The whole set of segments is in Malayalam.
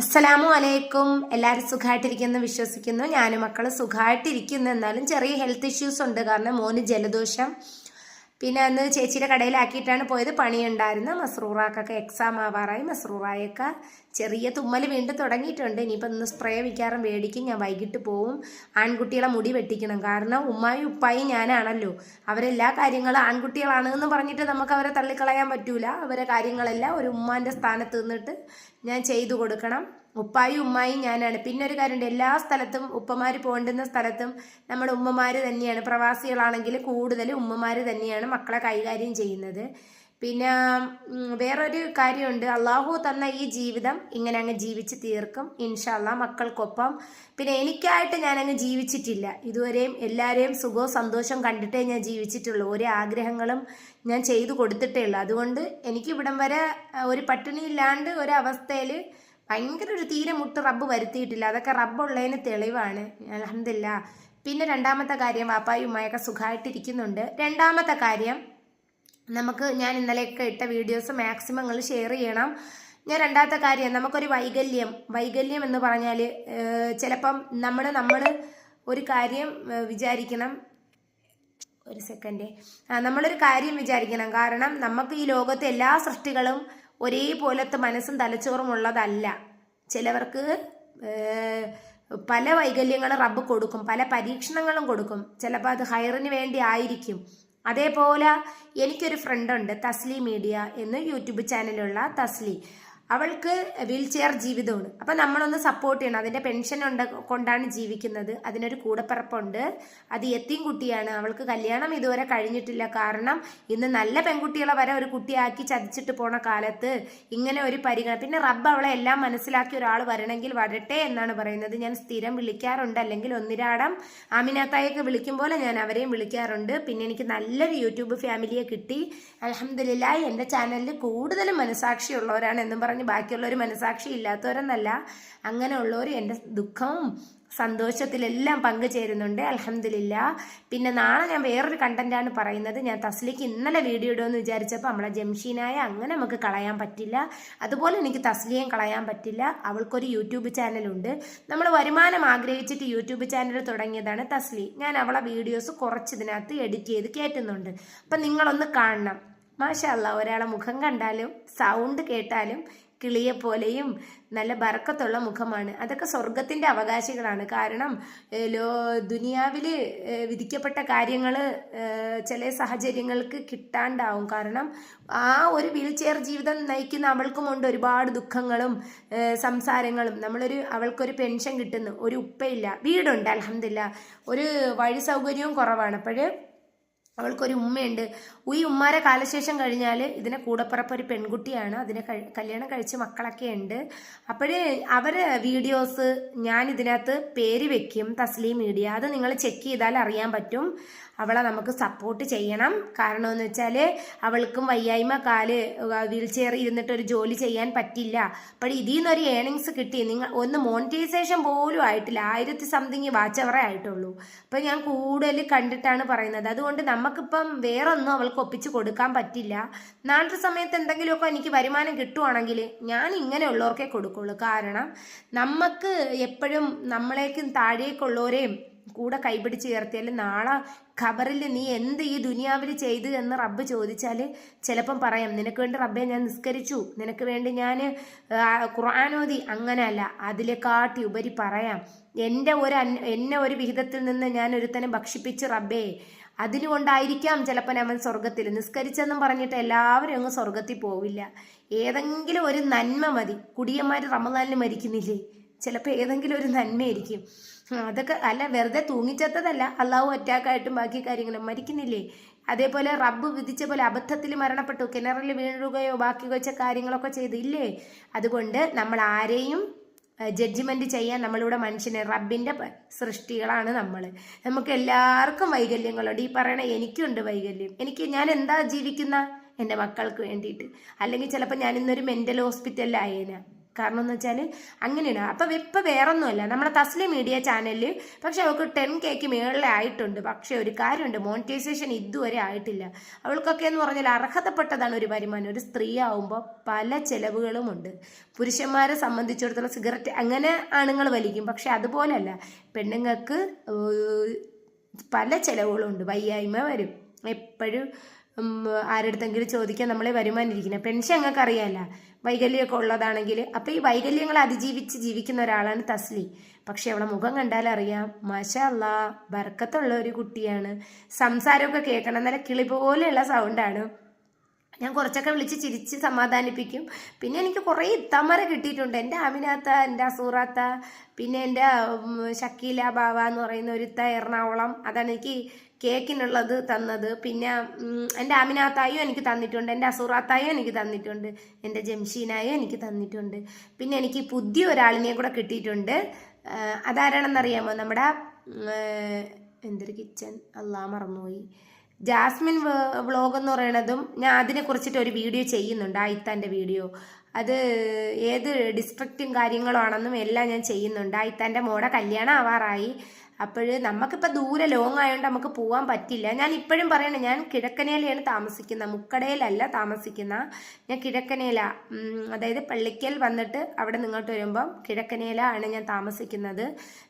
അസ്സലാമു അലൈക്കും. എല്ലാവരും സുഖമായിട്ടിരിക്കുന്നു വിശ്വസിക്കുന്നു. ഞാനും മക്കൾ സുഖമായിട്ടിരിക്കുന്നു എന്നാലും ചെറിയ ഹെൽത്ത് ഇഷ്യൂസ് ഉണ്ട്. കാരണം മോന് ജലദോഷം. പിന്നെ അന്ന് ചേച്ചിയുടെ കടയിലാക്കിയിട്ടാണ് പോയത്. പണിയുണ്ടായിരുന്നു. മസ്രൂറാക്കൊക്കെ എക്സാം ആവാറായി. മസ്രൂറായൊക്കെ ചെറിയ തുമ്മൽ വീണ്ടും തുടങ്ങിയിട്ടുണ്ട്. ഇനിയിപ്പോൾ ഇന്ന് സ്പ്രേ മിക്കാറും മേടിക്കും. ഞാൻ വൈകിട്ട് പോവും. ആൺകുട്ടികളെ മുടി വെട്ടിക്കണം. കാരണം ഉമ്മായും ഉപ്പായും ഞാനാണല്ലോ. അവരെല്ലാ കാര്യങ്ങളും ആൺകുട്ടികളാണ് എന്ന് പറഞ്ഞിട്ട് നമുക്ക് അവരെ തള്ളിക്കളയാൻ പറ്റൂല. അവരെ കാര്യങ്ങളെല്ലാം ഒരു ഉമ്മാന്റെ സ്ഥാനത്ത് നിന്നിട്ട് ഞാൻ ചെയ്തു കൊടുക്കണം. ഉപ്പായും ഉമ്മായും ഞാനാണ്. പിന്നെ ഒരു കാര്യമുണ്ട് എല്ലാ സ്ഥലത്തും ഉപ്പമാർ പോകേണ്ടുന്ന സ്ഥലത്തും നമ്മുടെ ഉമ്മമാർ തന്നെയാണ്. പ്രവാസികളാണെങ്കിൽ കൂടുതൽ ഉമ്മമാർ തന്നെയാണ് മക്കളെ കൈകാര്യം ചെയ്യുന്നത്. പിന്നെ വേറൊരു കാര്യമുണ്ട്. അള്ളാഹു തന്ന ഈ ജീവിതം ഇങ്ങനെ അങ്ങ് ജീവിച്ച് തീർക്കും. ഇൻഷല്ല മക്കൾക്കൊപ്പം. പിന്നെ എനിക്കായിട്ട് ഞാൻ അങ്ങ് ജീവിച്ചിട്ടില്ല. ഇതുവരെയും എല്ലാവരെയും സുഖവും സന്തോഷവും കണ്ടിട്ടേ ഞാൻ ജീവിച്ചിട്ടുള്ളൂ. ഓരോ ആഗ്രഹങ്ങളും ഞാൻ ചെയ്തു കൊടുത്തിട്ടേ ഉള്ളൂ. അതുകൊണ്ട് എനിക്ക് ഇവിടം വരെ ഒരു പട്ടിണി ഇല്ലാണ്ട് ഒരു അവസ്ഥയിൽ ഭയങ്കര ഒരു തീരെ മുട്ട് റബ്ബ് വരുത്തിയിട്ടില്ല. അതൊക്കെ റബ്ബുള്ളതിന് തെളിവാണ്. അലഹമില്ല പിന്നെ രണ്ടാമത്തെ കാര്യം വാപ്പായും ഉമ്മയൊക്കെ സുഖമായിട്ടിരിക്കുന്നുണ്ട് രണ്ടാമത്തെ കാര്യം നമുക്ക് ഞാൻ ഇന്നലെയൊക്കെ ഇട്ട വീഡിയോസ് മാക്സിമം നിങ്ങൾ ഷെയർ ചെയ്യണം. ഞാൻ രണ്ടാമത്തെ കാര്യം നമുക്കൊരു വൈകല്യം വൈകല്യം എന്ന് പറഞ്ഞാൽ ചിലപ്പം നമ്മൾ നമ്മൾ ഒരു കാര്യം വിചാരിക്കണം. ഒരു സെക്കൻഡ് നമ്മളൊരു കാര്യം വിചാരിക്കണം. കാരണം നമുക്ക് ഈ ലോകത്തെ എല്ലാ സൃഷ്ടികളും ഒരേപോലത്തെ മനസ്സും തലച്ചോറും ഉള്ളതല്ല. ചിലവർക്ക് പല വൈകല്യങ്ങളും റബ്ബ് കൊടുക്കും പല പരീക്ഷണങ്ങളും കൊടുക്കും. ചിലപ്പോൾ അത് ഹയറിന് വേണ്ടി ആയിരിക്കും. അതേപോലെ എനിക്കൊരു ഫ്രണ്ടുണ്ട് തസ്ലി മീഡിയ എന്ന് യൂട്യൂബ് ചാനലുള്ള തസ്ലി. അവൾക്ക് വീൽ ചെയർ ജീവിതമാണ് അപ്പം നമ്മളൊന്ന് സപ്പോർട്ട് ചെയ്യണം. അതിന്റെ പെൻഷൻ ഉണ്ട് കൊണ്ടാണ് ജീവിക്കുന്നത്. അതിനൊരു കൂടപ്പിറപ്പുണ്ട്. അത് എത്തിയും കുട്ടിയാണ്. അവൾക്ക് കല്യാണം ഇതുവരെ കഴിഞ്ഞിട്ടില്ല. കാരണം ഇന്ന് നല്ല പെൺകുട്ടികളെ വരെ ഒരു കുട്ടിയാക്കി ചതിച്ചിട്ട് പോണ കാലത്ത് ഇങ്ങനെ ഒരു പരിഗണന പിന്നെ റബ്ബ് അവളെ എല്ലാം മനസ്സിലാക്കി ഒരാൾ വരണമെങ്കിൽ വരട്ടെ എന്നാണ് പറയുന്നത്. ഞാൻ സ്ഥിരം വിളിക്കാറുണ്ട്. അല്ലെങ്കിൽ ഒന്നിരാടം ആമിനാത്തായൊക്കെ വിളിക്കും പോലെ ഞാൻ അവരെയും വിളിക്കാറുണ്ട്. പിന്നെ എനിക്ക് നല്ലൊരു യൂട്യൂബ് ഫാമിലിയെ കിട്ടി. അലഹമില്ല എന്റെ ചാനലിൽ കൂടുതലും മനസാക്ഷിയുള്ളവരാണ് എന്നും പറഞ്ഞ് ബാക്കിയുള്ളവർ മനസാക്ഷി ഇല്ലാത്തവരെന്നല്ല അങ്ങനെയുള്ളവർ എന്റെ ദുഃഖവും സന്തോഷത്തിലെല്ലാം പങ്കുചേരുന്നുണ്ട്. അലഹമില്ല പിന്നെ നാളെ ഞാൻ വേറൊരു കണ്ടന്റാണ് പറയുന്നത്. ഞാൻ തസ്ലിക്ക് ഇന്നലെ വീഡിയോ ഇടുമെന്ന് വിചാരിച്ചപ്പോൾ നമ്മളെ ജംഷീനായ അങ്ങനെ നമുക്ക് കളയാൻ പറ്റില്ല. അതുപോലെ എനിക്ക് തസ്ലിയും കളയാൻ പറ്റില്ല. അവൾക്കൊരു യൂട്യൂബ് ചാനലുണ്ട്. നമ്മൾ വരുമാനം ആഗ്രഹിച്ചിട്ട് യൂട്യൂബ് ചാനൽ തുടങ്ങിയതാണ് തസ്ലി ഞാൻ അവളെ വീഡിയോസ് കുറച്ചിതിനകത്ത് എഡിറ്റ് ചെയ്ത് കയറ്റുന്നുണ്ട് അപ്പം നിങ്ങളൊന്ന് കാണണം. മാഷല്ല ഒരാളെ മുഖം കണ്ടാലും സൗണ്ട് കേട്ടാലും കിളിയെ പോലെയും നല്ല ബറക്കത്തുള്ള മുഖമാണ്. അതൊക്കെ സ്വർഗത്തിന്റെ അവകാശികളാണ്. കാരണം ലോ ദുനിയാവിൽ വിധിക്കപ്പെട്ട കാര്യങ്ങൾ ചില സാഹചര്യങ്ങൾക്ക് കിട്ടാണ്ടാവും. കാരണം ആ ഒരു വീൽ ചെയർ ജീവിതം നയിക്കുന്ന അവൾക്കുമുണ്ട് ഒരുപാട് ദുഃഖങ്ങളും സംസാരങ്ങളും. നമ്മളൊരു അവൾക്കൊരു പെൻഷൻ കിട്ടുന്നു. ഒരു ഉപ്പയില്ല. വീടുണ്ട് അലഹമില്ല ഒരു വഴി സൗകര്യവും കുറവാണ്. അപ്പോഴ് അവൾക്കൊരു ഉമ്മയുണ്ട്. ഈ ഉമ്മാരെ കാലശേഷം കഴിഞ്ഞാൽ ഇതിനെ കൂടപ്പുറപ്പ് ഒരു പെൺകുട്ടിയാണ്. അതിനെ കല്യാണം കഴിച്ച് മക്കളൊക്കെ ഉണ്ട്. അപ്പോഴേ അവരെ വീഡിയോസ് ഞാൻ ഇതിനകത്ത് പേര് വെക്കും തസ്ലീം മീഡിയ. അത് നിങ്ങൾ ചെക്ക് ചെയ്താൽ അറിയാൻ പറ്റും. അവളെ നമുക്ക് സപ്പോർട്ട് ചെയ്യണം. കാരണം എന്ന് വെച്ചാൽ അവൾക്കും വയ്യായ്മ കാൽ വീൽ ചെയർ ഇരുന്നിട്ട് ഒരു ജോലി ചെയ്യാൻ പറ്റില്ല. അപ്പോൾ ഇതിൽ നിന്നൊരു ഏണിങ്സ് കിട്ടി. നിങ്ങൾ ഒന്ന് മോണിറ്റൈസേഷൻ പോലും ആയിട്ടില്ല. ആയിരത്തി സംതിങ് വാച്ച് അവറേ ആയിട്ടുള്ളൂ. അപ്പോൾ ഞാൻ കൂടുതൽ കണ്ടിട്ടാണ് പറയുന്നത്. അതുകൊണ്ട് നമുക്കിപ്പം വേറൊന്നും അവൾക്ക് ഒപ്പിച്ച് കൊടുക്കാൻ പറ്റില്ല. നാട്ടു സമയത്ത് എന്തെങ്കിലുമൊക്കെ എനിക്ക് വരുമാനം കിട്ടുവാണെങ്കിൽ ഞാൻ ഇങ്ങനെയുള്ളവർക്കേ കൊടുക്കുള്ളൂ. കാരണം നമുക്ക് എപ്പോഴും നമ്മളേക്കും താഴേക്കുള്ളവരെയും കൂടെ കൈപിടിച്ച് ചേർത്തിയാൽ നാളെ ഖബറിൽ നീ എന്ത് ഈ ദുനിയാവിൽ ചെയ്തു എന്ന് റബ്ബ് ചോദിച്ചാൽ ചിലപ്പം പറയാം നിനക്ക് വേണ്ടി റബ്ബെ ഞാൻ നിസ്കരിച്ചു നിനക്ക് വേണ്ടി ഞാൻ ഖുർആാനോദി അങ്ങനെയല്ല അതിലെക്കാട്ടി ഉപരി പറയാം എന്റെ ഒരു എന്നെ ഒരു വിഹിതത്തിൽ നിന്ന് ഞാൻ ഒരുത്തനെ ഭക്ഷിപ്പിച്ച് റബ്ബേ അതിനുകൊണ്ടായിരിക്കാം ചിലപ്പോൾ അവൻ സ്വർഗത്തിൽ നിസ്കരിച്ചെന്നും പറഞ്ഞിട്ട് എല്ലാവരും അങ്ങ് സ്വർഗത്തിൽ പോവില്ല. ഏതെങ്കിലും ഒരു നന്മ മതി. കുടിയന്മാർ റമദാനിൽ മരിക്കുന്നില്ലേ? ചിലപ്പോൾ ഏതെങ്കിലും ഒരു നന്മയായിരിക്കും. അതൊക്കെ അല്ല വെറുതെ തൂങ്ങിച്ചത്തതല്ല. അള്ളാഹു അറ്റാക്കായിട്ടും ബാക്കി കാര്യങ്ങളും മരിക്കുന്നില്ലേ? അതേപോലെ റബ്ബ് വിധിച്ച പോലെ അബദ്ധത്തിൽ മരണപ്പെട്ടു കിണറിൽ വീഴുകയോ ബാക്കി വെച്ച കാര്യങ്ങളൊക്കെ ചെയ്തില്ലേ അതുകൊണ്ട് നമ്മൾ ആരെയും ജഡ്ജ്മെന്റ് ചെയ്യാൻ നമ്മളിവിടെ മനുഷ്യനെ റബ്ബിന്റെ സൃഷ്ടികളാണ് നമ്മൾ നമുക്ക് എല്ലാവർക്കും വൈകല്യങ്ങളുണ്ട്. ഈ പറയണ എനിക്കുണ്ട് വൈകല്യം. എനിക്ക് ഞാൻ എന്താ ജീവിക്കുന്ന? എന്റെ മക്കൾക്ക് വേണ്ടിയിട്ട്. അല്ലെങ്കിൽ ചിലപ്പോൾ ഞാൻ ഇന്നൊരു മെന്റൽ ഹോസ്പിറ്റലിലായേന കാരണം എന്ന് വെച്ചാൽ അങ്ങനെയാണ്. അപ്പം ഇപ്പം വേറൊന്നുമല്ല. നമ്മുടെ തസ്ലി മീഡിയ ചാനലിൽ പക്ഷെ അവൾക്ക് ടെൻ കെക്ക് മുകളിലേ ആയിട്ടുണ്ട് പക്ഷേ ഒരു കാര്യമുണ്ട്. മോണിറ്റൈസേഷൻ ഇതുവരെ ആയിട്ടില്ല. അവൾക്കൊക്കെ എന്ന് പറഞ്ഞാൽ അർഹതപ്പെട്ടതാണ് ഒരു വരുമാനം. ഒരു സ്ത്രീ ആവുമ്പോൾ പല ചെലവുകളുമുണ്ട്. പുരുഷന്മാരെ സംബന്ധിച്ചിടത്തോളം സിഗരറ്റ് അങ്ങനെ ആണുങ്ങൾ വലിക്കും. പക്ഷെ അതുപോലല്ല. പെണ്ണുങ്ങൾക്ക് പല ചെലവുകളുണ്ട്. വയ്യായ്മ വരും. എപ്പോഴും ആരെടുത്തെങ്കിലും ചോദിക്കാൻ നമ്മളെ വരുമാനിരിക്കുന്നത്. പെൻഷൻ ഞങ്ങൾക്ക് അറിയാമല്ല വൈകല്യമൊക്കെ ഉള്ളതാണെങ്കിൽ. അപ്പോൾ ഈ വൈകല്യങ്ങൾ അതിജീവിച്ച് ജീവിക്കുന്ന ഒരാളാണ് തസ്ലി. പക്ഷെ അവളെ മുഖം കണ്ടാൽ അറിയാം മാഷാ അല്ലാ ബർക്കത്തുള്ള ഒരു കുട്ടിയാണ്. സംസാരമൊക്കെ കേൾക്കണം. നല്ല കിളി പോലെയുള്ള സൗണ്ടാണ് ഞാൻ കുറച്ചൊക്കെ വിളിച്ച് ചിരിച്ച് സമാധാനിപ്പിക്കും. പിന്നെ എനിക്ക് കുറേ ഇത്തമ്മര കിട്ടിയിട്ടുണ്ട്. എന്റെ അമിനാത്ത എന്റെ അസൂറാത്ത പിന്നെ എന്റെ ഷക്കീല ബാവ എന്ന് പറയുന്ന ഒരുത്ത എറണാകുളം. അതാണ് എനിക്ക് കേക്കിനുള്ളത് തന്നത്. പിന്നെ എന്റെ അമിനാത്തായും എനിക്ക് തന്നിട്ടുണ്ട്. എന്റെ അസൂറാത്തായും എനിക്ക് തന്നിട്ടുണ്ട്. എന്റെ ജംഷീനായും എനിക്ക് തന്നിട്ടുണ്ട്. പിന്നെ എനിക്ക് പുതിയ ഒരാളിനെ കൂടെ കിട്ടിയിട്ടുണ്ട്. അതാരാണെന്നറിയാമോ? നമ്മുടെ എന്തൊരു കിച്ചൻ അല്ലാ മറന്നുപോയി. ജാസ്മിൻ വ്ളോഗ് എന്ന് പറയണതും ഞാൻ അതിനെ കുറിച്ചിട്ട് ഒരു വീഡിയോ ചെയ്യുന്നുണ്ട് ആയിത്താന്റെ വീഡിയോ. അത് ഏത് ഡിസ്ട്രിക്റ്റും കാര്യങ്ങളാണെന്നും എല്ലാം ഞാൻ ചെയ്യുന്നുണ്ട്. ആയിത്താന്റെ മോടെ കല്യാണം ആവാറായി അപ്പോൾ നമുക്കിപ്പോൾ ദൂരെ ലോങ് ആയതുകൊണ്ട് നമുക്ക് പോകാൻ പറ്റില്ല. ഞാൻ ഇപ്പോഴും പറയണേ ഞാൻ കിഴക്കനേലയാണ് താമസിക്കുന്നത് മുക്കടയിലല്ല താമസിക്കുന്ന. ഞാൻ കിഴക്കനേല. അതായത് പള്ളിക്കൽ വന്നിട്ട് അവിടെ നിങ്ങോട്ട് വരുമ്പം കിഴക്കനേല ആണ് ഞാൻ താമസിക്കുന്നത്.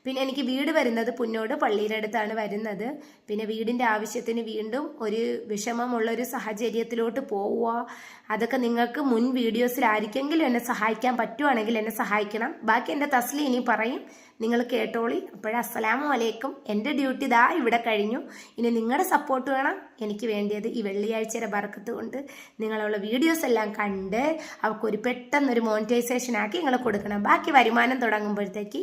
പിന്നെ എനിക്ക് വീട് വരുന്നത് പുന്നോട് പള്ളിയുടെ അടുത്താണ് വരുന്നത്. പിന്നെ വീടിന്റെ ആവശ്യത്തിന് വീണ്ടും ഒരു വിഷമമുള്ള ഒരു സാഹചര്യത്തിലോട്ട് പോവുക അതൊക്കെ നിങ്ങൾക്ക് മുൻ വീഡിയോസിലായിരിക്കെങ്കിലും എന്നെ സഹായിക്കാൻ പറ്റുവാണെങ്കിൽ എന്നെ സഹായിക്കണം. ബാക്കി എന്റെ തസ്ലി ഇനി പറയും. നിങ്ങൾ കേട്ടോളി. അപ്പോഴേ അസ്സലാമു അലൈക്കും എന്റെ ഡ്യൂട്ടി ദാ ഇവിടെ കഴിഞ്ഞു. ഇനി നിങ്ങളുടെ സപ്പോർട്ട് വേണം. എനിക്ക് വേണ്ടിയത് ഈ വെള്ളിയാഴ്ചയുടെ ബർക്കത്ത് കൊണ്ട്. നിങ്ങളുള്ള വീഡിയോസ് എല്ലാം കണ്ട് അവൾക്കൊരു പെട്ടെന്നൊരു മോണിറ്റൈസേഷൻ ആക്കി നിങ്ങൾ കൊടുക്കണം. ബാക്കി വരുമാനം തുടങ്ങുമ്പോഴത്തേക്ക്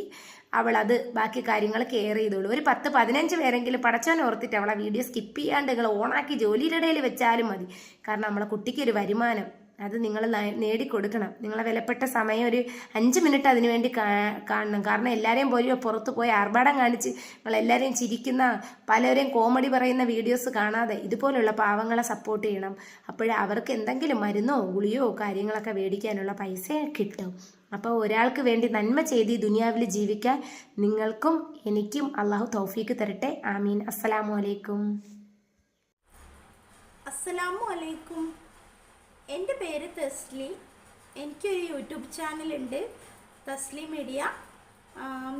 അവൾ അത് ബാക്കി കാര്യങ്ങൾ കെയർ ചെയ്തോളൂ. ഒരു പത്ത് പതിനഞ്ച് പേരെങ്കിലും പടച്ചവൻ ഓർത്തിട്ട് അവളെ വീഡിയോ സ്കിപ്പ് ചെയ്യാണ്ട് നിങ്ങൾ ഓണാക്കി ജോലിയുടെ ഇടയിൽ വെച്ചാലും മതി. കാരണം നമ്മളെ കുട്ടിക്ക് ഒരു വരുമാനം അത് നിങ്ങൾ നേടിക്കൊടുക്കണം. നിങ്ങളെ വിലപ്പെട്ട സമയം ഒരു അഞ്ച് മിനിറ്റ് അതിനു വേണ്ടി കാണണം. കാരണം എല്ലാവരെയും പോയി പുറത്ത് പോയി ആർഭാടം കാണിച്ച് നിങ്ങൾ എല്ലാവരെയും ചിരിക്കുന്ന പലരെയും കോമഡി പറയുന്ന വീഡിയോസ് കാണാതെ ഇതുപോലുള്ള പാവങ്ങളെ സപ്പോർട്ട് ചെയ്യണം. അപ്പോഴേ അവർക്ക് എന്തെങ്കിലും മരുന്നോ ഗുളിയോ കാര്യങ്ങളൊക്കെ മേടിക്കാനുള്ള പൈസ കിട്ടും. അപ്പോൾ ഒരാൾക്ക് വേണ്ടി നന്മ ചെയ്ത് ഈ ദുനിയാവിൽ ജീവിക്കാൻ നിങ്ങൾക്കും എനിക്കും അള്ളാഹു തൗഫീക്ക് തരട്ടെ. ആമീൻ. അസ്സലാമു അലൈക്കും. അസ്സലാമു അലൈക്കും. എന്റെ പേര് തസ്ലി. എനിക്കൊരു യൂട്യൂബ് ചാനലുണ്ട് തസ്ലി മീഡിയ.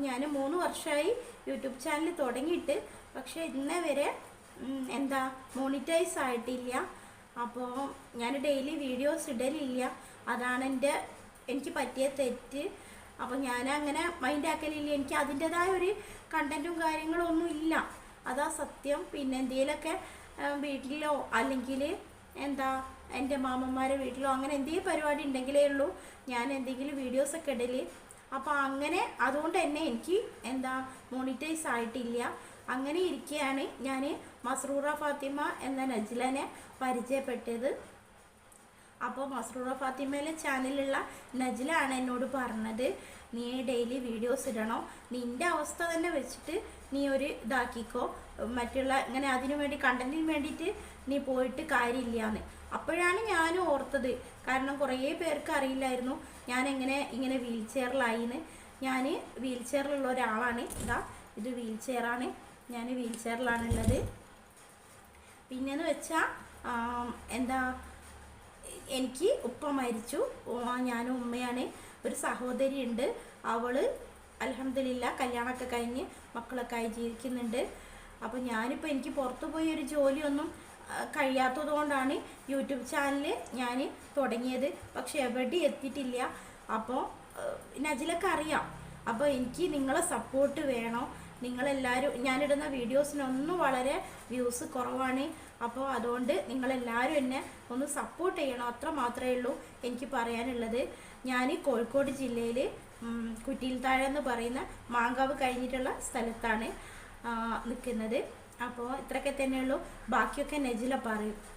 ഞാൻ മൂന്ന് വർഷമായി യൂട്യൂബ് ചാനൽ തുടങ്ങിയിട്ട്. പക്ഷേ ഇന്നേ വരെ എന്താ മോണിറ്റൈസ് ആയിട്ടില്ല. അപ്പോൾ ഞാൻ ഡെയിലി വീഡിയോസ് ഇടലില്ല. അതാണ് എന്റെ എനിക്ക് പറ്റിയ തെറ്റ്. അപ്പോൾ ഞാൻ അങ്ങനെ മൈൻഡ് ആക്കലില്ല. എനിക്ക് അതിന്റെതായ ഒരു കണ്ടന്റും കാര്യങ്ങളും ഒന്നും ഇല്ല. അതാ സത്യം. പിന്നെ എന്തെങ്കിലുമൊക്കെ വീട്ടിലോ അല്ലെങ്കിൽ എന്താ എന്റെ മാമന്മാരെ വീട്ടിലോ അങ്ങനെ എന്തെങ്കിലും പരിപാടി ഉണ്ടെങ്കിലേ ഉള്ളൂ. ഞാൻ എന്തെങ്കിലും വീഡിയോസൊക്കെ ഇടൽ. അപ്പോൾ അങ്ങനെ അതുകൊണ്ട് തന്നെ എനിക്ക് എന്താ മോണിറ്റൈസ് ആയിട്ടില്ല. അങ്ങനെ ഇരിക്കുകയാണ് ഞാൻ മസ്റൂറ ഫാത്തിമ എന്ന നജ്ലനെ പരിചയപ്പെട്ടത്. അപ്പോൾ മസ്റൂറ ഫാത്തിമയിലെ ചാനലുള്ള നജ്ലാണ് എന്നോട് പറഞ്ഞത് നീ ഡെയിലി വീഡിയോസ് ഇടണം. നിന്റെ അവസ്ഥ തന്നെ വെച്ചിട്ട് നീ ഒരു ഇതാക്കിക്കോ. മറ്റുള്ള ഇങ്ങനെ അതിനു വേണ്ടി കണ്ടന്റിന് വേണ്ടിയിട്ട് നീ പോയിട്ട് കാര്യമില്ലാന്ന്. അപ്പോഴാണ് ഞാൻ ഓർത്തത്. കാരണം കുറേ പേർക്ക് അറിയില്ലായിരുന്നു ഞാൻ എങ്ങനെ ഇങ്ങനെ വീൽ ചെയറിലായിന്ന് ഞാൻ വീൽ ചെയറിലുള്ള ഒരാളാണ്. ഇതാ ഇത് വീൽ ചെയറാണ് ഞാൻ വീൽ ചെയറിലാണുള്ളത് പിന്നെന്ന് വെച്ചാൽ എന്താ എനിക്ക് ഉപ്പ മരിച്ചു. ഞാൻ ഉമ്മയാണ്. ഒരു സഹോദരി ഉണ്ട് അവൾ അലഹമില്ല കല്യാണമൊക്കെ കഴിഞ്ഞ് മക്കളൊക്കെ ആയി ജീവിക്കുന്നുണ്ട്. അപ്പോൾ ഞാനിപ്പോൾ എനിക്ക് പുറത്തു പോയി ഒരു ജോലിയൊന്നും കഴിയാത്തത് കൊണ്ടാണ് യൂട്യൂബ് ചാനൽ ഞാൻ തുടങ്ങിയത്. പക്ഷെ എവിടെ എത്തിയിട്ടില്ല. അപ്പോൾ നജിലൊക്കെ അറിയാം. അപ്പോൾ എനിക്ക് നിങ്ങളെ സപ്പോർട്ട് വേണം. നിങ്ങളെല്ലാവരും ഞാനിടുന്ന വീഡിയോസിനൊന്നും വളരെ വ്യൂസ് കുറവാണ്. അപ്പോൾ അതുകൊണ്ട് നിങ്ങളെല്ലാവരും എന്നെ ഒന്ന് സപ്പോർട്ട് ചെയ്യണം. അത്ര മാത്രമേ ഉള്ളൂ എനിക്ക് പറയാനുള്ളത്. ഞാൻ കോഴിക്കോട് ജില്ലയിൽ കുറ്റിയിൽ താഴെ എന്ന് പറയുന്ന മാങ്കാവ് കഴിഞ്ഞിട്ടുള്ള സ്ഥലത്താണ് നിൽക്കുന്നത് അപ്പോൾ ഇത്രയൊക്കെ തന്നെയുള്ളൂ. ബാക്കിയൊക്കെ നെജില പറയും.